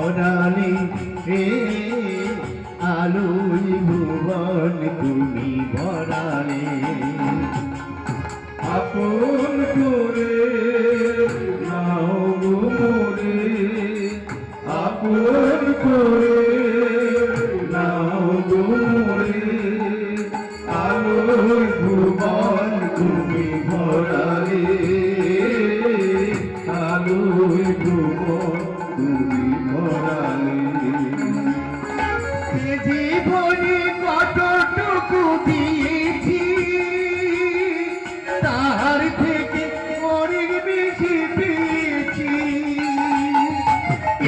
ভরালে রে আলোয় ভুবন তুমি ভরালে আপন করে নাও মোরে আপন করে নাও মোরে আলোয় ভুবন তুমি ভরালে আলোয় ভুবন তুমি জীবনে কতটুকু দিয়েছি, তার থেকে অনেক বেশি পেয়েছি।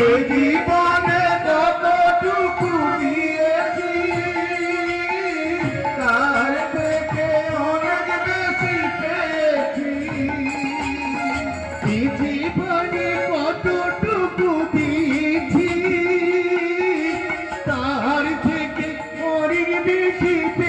এ জীবনে কতটুকু দিয়েছি, তার থেকে অনেক বেশি পেয়েছি। জীবনে কতটুকু দিয়েছি